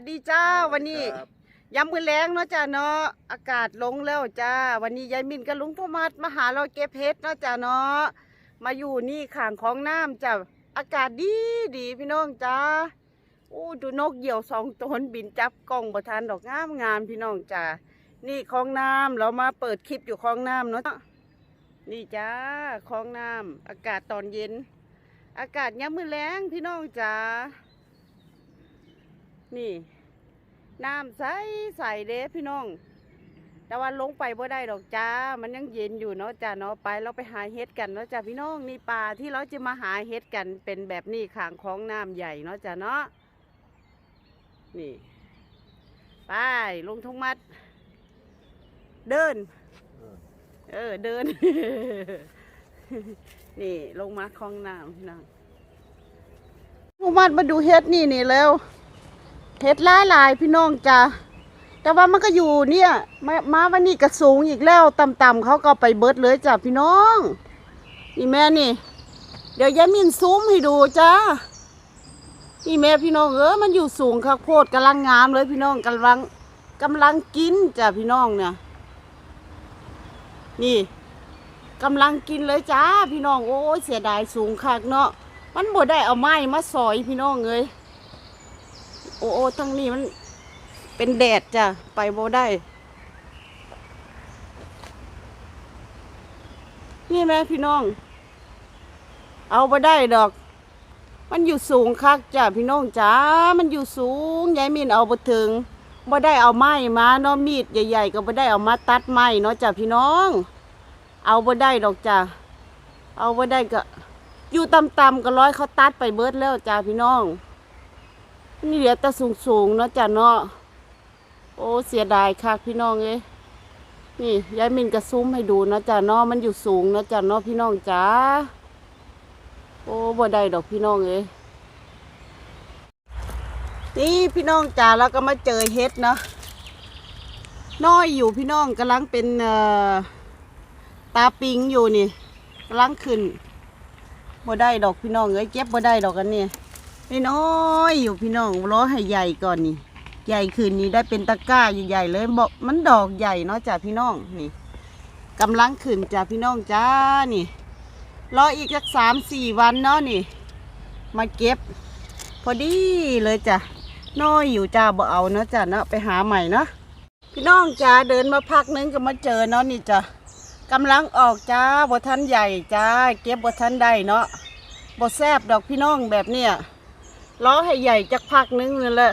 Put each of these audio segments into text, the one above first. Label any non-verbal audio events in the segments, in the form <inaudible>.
สดีจ้าวันนี้ครับยามมือแรงเนาะจ้าเนาะอากาศลงแล้วจ้า วันนี้ยายมินกับลุงพ่อมัดมาหาเราเก็บเห็ดเนาะจ้าเนาะมาอยู่นี่ข้างของน้ำจ้าอากาศดีดีพี่น้องจ้าอู้ดูนกเหยี่ยวสองตัวบินจับกล้องประทานดอกงามงามพี่น้องจ้านี่คลองน้ำเรามาเปิดคลิปอยู่คลองน้ำเนาะนี่จ้าคลองน้ำอากาศตอนเย็น อากาศยามมือแรงพี่น้องจ้า นี่น้ำใสใสเด้พี่น้อง แต่ว่าลงไปบ่ได้ดอกจ้า มันยังเย็นอยู่เนาะจ้าเนาะไปเราไปหาเห็ดกันเนาะจ้าพี่น้องนี่ป่าที่เราจะมาหาเห็ดกันเป็นแบบนี้ขางคลองน้ำใหญ่เนาะจ้าเนาะนี่ไปลงทงมัด เดิน เออเดิน นี่ลงมาคลองน้ำพี่น้องทงมัดมาดูเห็ดนี่นี่แล้ว เห็ดหลายหลายๆพี่น้องจ้ะแต่ว่ามันก็อยู่เนี่ยมามาวันนี้ก็สูงอีกแล้วต่ำๆเขาก็ไปเบิดเลยจ้ะพี่น้อง นี่แม่นี่ เดี๋ยวยายมินซูมให้ดูจ้านี่แม่พี่น้องเออมันอยู่สูงคักโพดกำลังงามเลยพี่น้องกำลังกำลังกินจ้ะพี่น้องเนี่ยนี่กำลังกินเลยจ้าพี่น้องโอ้ยเสียดายสูงคักเนาะมันบ่ได้เอาไม้มาสอยพี่น้องเลย โอ้โอ้ทั้งนี้มันเป็นแดดจ้ะ ไปโบได้ นี่แม่พี่น้อง เอาไปได้ดอก มันอยู่สูงคักจ้ะพี่น้องจ้ามันอยู่สูงยายมินเอาไปถึงบ่ได้เอาไม้มาเนาะมีดใหญ่ๆ ก็บ่ได้เอามาตัดไม้เนาะจ้ะพี่น้อง เอาบ่ได้ดอกจ้ะเอาบ่ได้ก็ อยู่ต่ำๆก็ร้อยเขาตัดไปเบิดแล้วจ้ะพี่น้อง นี่เหลือแต่สูงสูงๆเนาะจ้ะเนาะโอ้เสียดายค่ะพี่น้องเอ้ยนี่ยายมินกระซุ้มให้ดูนะจ้ะเนาะมันอยู่สูงนะจ้ะเนาะพี่น้องจ้าโอ้บ่ได้ดอกพี่น้องเอ้ยนี่พี่น้องจ้าเราก็มาเจอเฮ็ดเนาะน้อยอยู่พี่น้องกำลังเป็นเอ่อตาปิงอยู่นี่กำลังขึ้นบ่ได้ดอกพี่น้องเอ้ยเก็บบ่ได้ดอกอันนี้ น้อยอยู่พี่น้องรอให้ใหญ่ก่อนนี่ ใหญ่ขึ้นนี่ได้เป็นตะกร้าใหญ่ๆเลยบอกมันดอกใหญ่เนาะจ้ะพี่น้องนี่กำลังขึ้นจ้ะพี่น้องจ้านี่ รออีกสักสามสี่วันเนาะนี่ มาเก็บ พอดีเลยจ้ะน้อยอยู่จ้าบ่เอาเนาะจ้ะเนาะไปหาใหม่เนาะพี่น้องจ้าเดินมาพักนึงก็มาเจอเนาะนี่จ้ะกำลังออกจ้าบ่ทันใหญ่จ้าเก็บบ่ทันได้เนาะบ่แซบดอกพี่น้องแบบเนี้ย ล้อให้ใหญ่จักพักนึงนั่นแหละ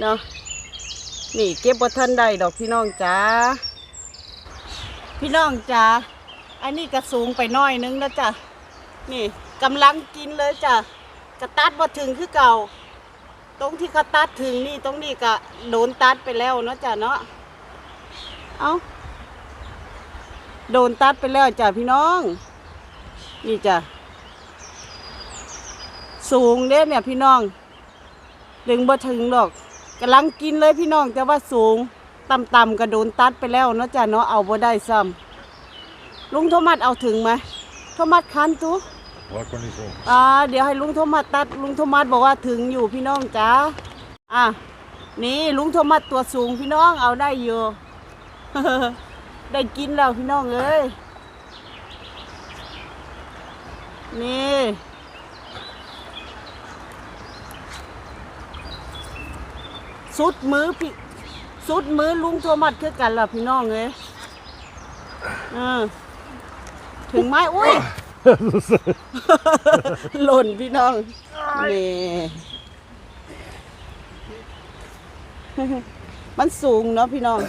เนาะนี่เก็บบ่ทันได้ดอกพี่น้องจ้าพี่น้องจ้าอันนี้ก็สูงไปน้อยนึงแล้วจ้ะนี่กำลังกินเลยจ้ะกระตัดบ่ถึงคือเก่า ตรงที่เขาตัดถึงนี่ตรงนี้ก็โดนตัดไปแล้วเนาะจ้ะเนาะเอาโดนตัดไปแล้วจ้ะพี่น้อง นี่จ้ะ สูงเด้เนี่ยพี่น้อง ดึงบ่ถึงดอกกำลังกินเลยพี่น้องแต่ว่าสูงต่ำๆก็โดนตัดไปแล้วเนาะจ้ะเนาะเอาบ่ได้ซ้ำลุงโทมัสเอาถึงไหมโทมัสคันตู War gar nicht so. อ่าเดี๋ยวให้ลุงโทมัสตัดลุงโทมัสบอกว่าถึงอยู่พี่น้องจ้าอะนี่ลุงโทมัสตัวสูงพี่น้องเอาได้อยู่ได้กินแล้วพี่น้องเอ้ยนี่ สุดมือพี่สุดมือลุงโทมัสคือกันล่ะพี่น้องเอ้ยเออถึงไหมอุ้ย หล่นพี่น้องนี่มันสูงเนาะพี่น้อง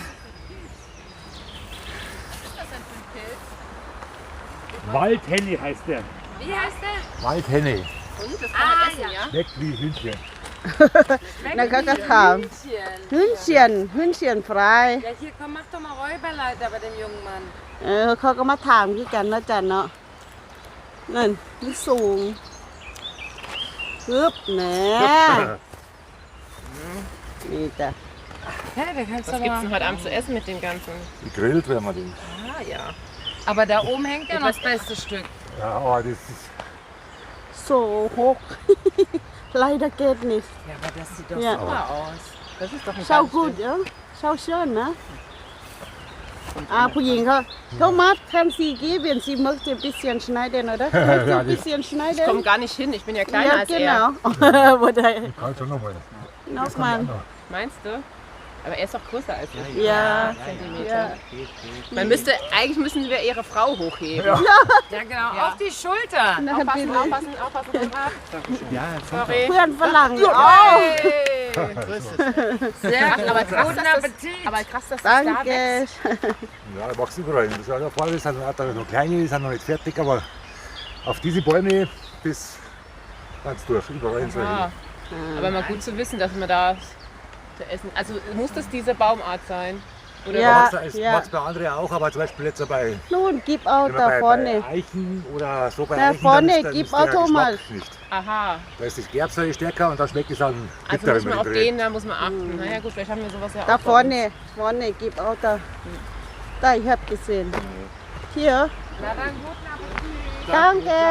Waldhenny heißt der. Wie heißt der? Waldhenny. Und, das kann man essen, ja? Weg wie Hühnchen. นั่นเขาก็ถาม Hühnchen. หื้นเฉียนหื้นเฉียนฟราย Ja, hier, komm, mach doch mal Räuberleiter bei dem jungen Mann. เออเขาก็มาถามคือกันเนาะจันเนาะนั่นมันสูงฮึบแหน่นี่จ้ะ Hä, da kannst Was gibt's denn heute Abend zu essen mit dem Ganzen? Gegrillt werden wir den. Ah ja. Aber da oben hängt ja noch das beste Stück. Ja, aber das ist. โซหก <laughs> Leider geht nicht. Ja, aber das sieht doch Ja. super aus. Das ist doch ein Schau ganz gut, ja? Schau schön, ne? Ah, ผู้หญิงเขาThomas, kann sie geben? Sie möchte ein bisschen schneiden, oder? Möchte <laughs> Ja, ein die- bisschen Ich schneiden? komme gar nicht hin, ich bin ja kleiner Ja, als genau. er. Wo da Kann schon nochmal. nochmal. Meinst du? Aber er ist doch größer als ich. Ja, ja, Zentimeter. Man müsste, eigentlich müssen wir ihre Frau hochheben. Ja, genau. Auf die Schulter. Na, aufpassen, aufpassen, aufpassen. Ja, sorry. Rühren verlangen. Ja. Sehr gut. Aber krass, dass das, aber krass, dass das da wächst. <laughs> Ja, wächst überall. Das ist ja auch voll, sind noch kleine, die sind noch nicht fertig, aber auf diese Bäume bis ganz durch, überall in Aber mal gut zu wissen, dass man da zu essen. Also muss das diese Baumart sein? Oder Ja. Es ja. wächst bei anderen auch, aber zum Beispiel jetzt bei, นู่นกิบเอา wenn แต่ man ฟอน bei, เนี่ย bei Eichen oder so bei Na, Eichen, vorne dann ist, dann gib ist der Automat. Geschmack nicht. Aha. Da ist das Gerbsäure stärker und da schmeckt es dann Also bitter, muss wenn man auf man den, da muss man achten. Naja gut, vielleicht haben wir sowas ja ตา auch. ฟอน bei uns. เนี่ยฟอนเนี่ยกิบเอาแต่ได้ ich hab gesehen hier Na dann guten Appetit. danke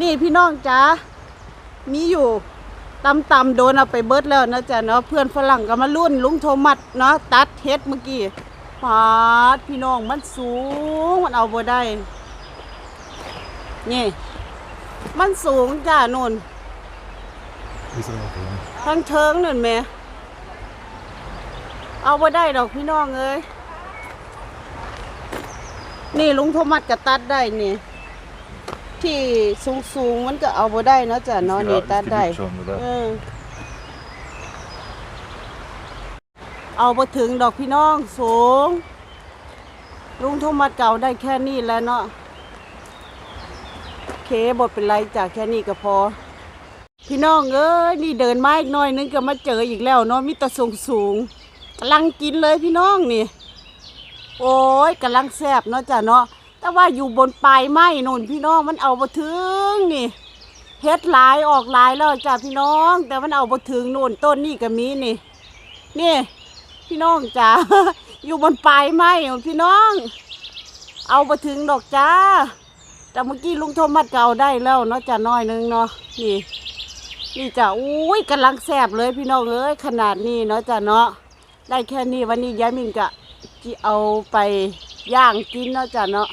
นี่พี่น้องจ๋ามีอยู่ ตำตำโดนเอาไปเบิดแล้วนะจ๊ะเนาะเพื่อนฝรั่งก็มารุ่นลุงโทมัสเนาะตัดเฮ็ดเมื่อกี้ปาดพี่น้องมันสูงมันเอาบ่ได้นี่มันสูงจ้านุ่นทั้งเทิงนั่นแม่เอาบ่ได้ดอกพี่น้องเอ้ยนี่ลุงโทมัสก็ตัดได้นี่ ที่สูงสูงๆมันก็เอาบ่ได้เนาะจ้ะเนาะนี่ตัดได้ schon, oder? เออ เอาบ่ถึงดอกพี่น้องสูง ลุงโทมัสเก่าได้แค่นี้แล้วเนาะโอเคบ่เป็นไรจ้ะแค่นี้ก็พอ พี่น้องเอ้ยนี่เดินมาอีกหน่อยนึงก็มาเจออีกแล้วเนาะมีแต่สูงสูงๆกำลังกินเลยพี่น้องนี่ โอ้ยกำลังแซ่บเนาะจ้ะเนาะ แต่ว่าอยู่บนปลายไม้นนพี่น้องมันเอาบ่ถึงนี่เฮ็ดหลายออกหลายแล้วจ้ะพี่น้อง แต่มันเอาบ่ถึงนนต้นนี่ก็มีนี่นี่พี่น้องจ้าอยู่บนปลายไม่พี่น้อง เอาบ่ถึงดอกจ้าแต่เมื่อกี้ลุงโทมัสก็เอาได้แล้วเนาะจ้ะน้อยนึงเนาะนี่นี่จ้ะอุ้ยกำลังแสบเลยพี่น้องเอ้ยขนาดนี้เนาะจ้ะเนาะได้แค่นี้วันนี้ยายมิงกะจิเอาไปย่างกินเนาะจ้ะเนาะ